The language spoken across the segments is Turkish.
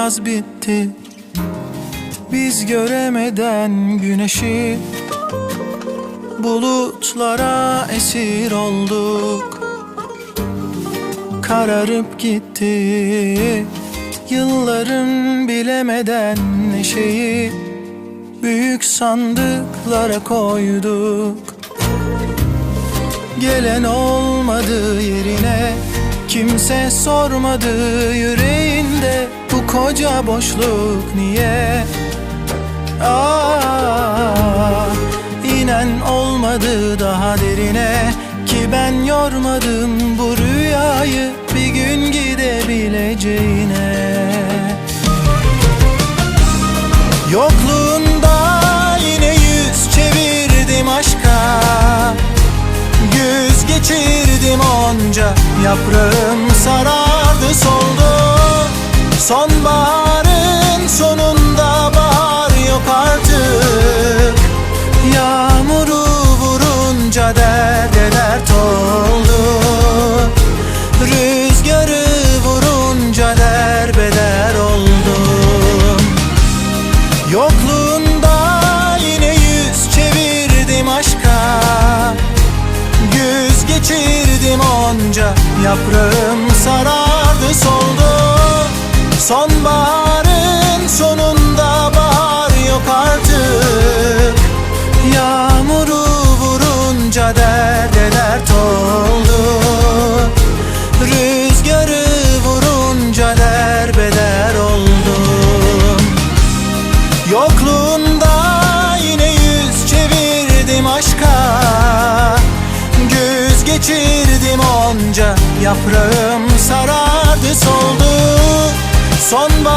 yaz bitti. Biz göremeden güneşi Bulutlara esir olduk. Kararıp gitti. Yılların bilemeden neşeyi Büyük sandıklara koyduk. Gelen olmadı yerine Kimse sormadı yüreğinde. Bu koca boşluk niye? Ah, inen olmadı daha derine. Ki ben yormadım bu rüyayı Bir gün gidebileceğine. Yokluğunda yine yüz çevirdim aşka. Güz geçirdim onca Yaprağım sarardı soldu. Sonbaharın sonunda bahar yok artık. Yağmuru vurunca derde dert oldu Rüzgarı onca Yaprağım sarardı soldu. Sonbaharın Yaprağım sarardı soldu. Sonbaharın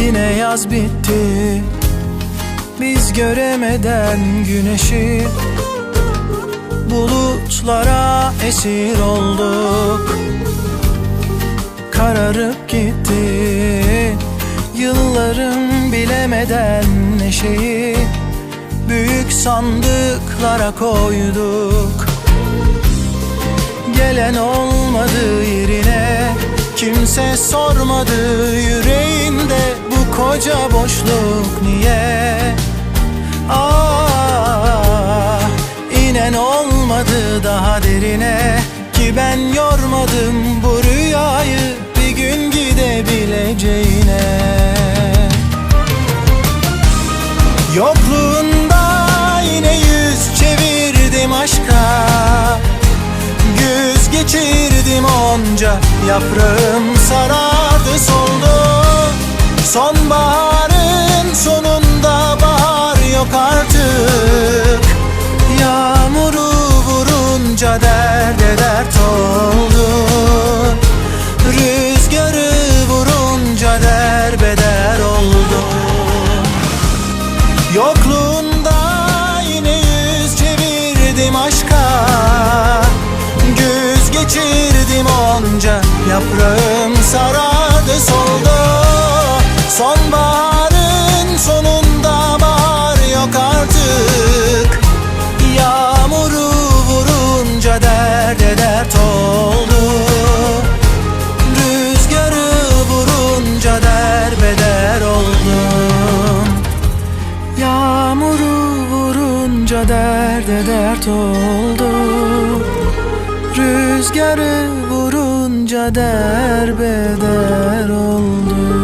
Yine yaz bitti. Biz göremeden güneşi Bulutlara esir olduk. Kararıp gitti. Yılların bilemeden neşeyi Büyük sandıklara koyduk. Gelen olmadı yerine Kimse sormadı yüreğinde koca boşluk niye? Ah, inen olmadı daha derine. Ki ben yormadım bu rüyayı Bir gün gidebileceğine. Yokluğunda yine yüz çevirdim aşka. Güz geçirdim onca Yaprağım geçirdim onca Yaprağım sarardı soldu. Sonbaharın sonunda bahar yok artık. Yağmuru vurunca derde dert oldu. Rüzgarı vurunca derbeder oldum. Yağmuru vurunca derde dert oldu Rüzgarı vurunca derbeder oldu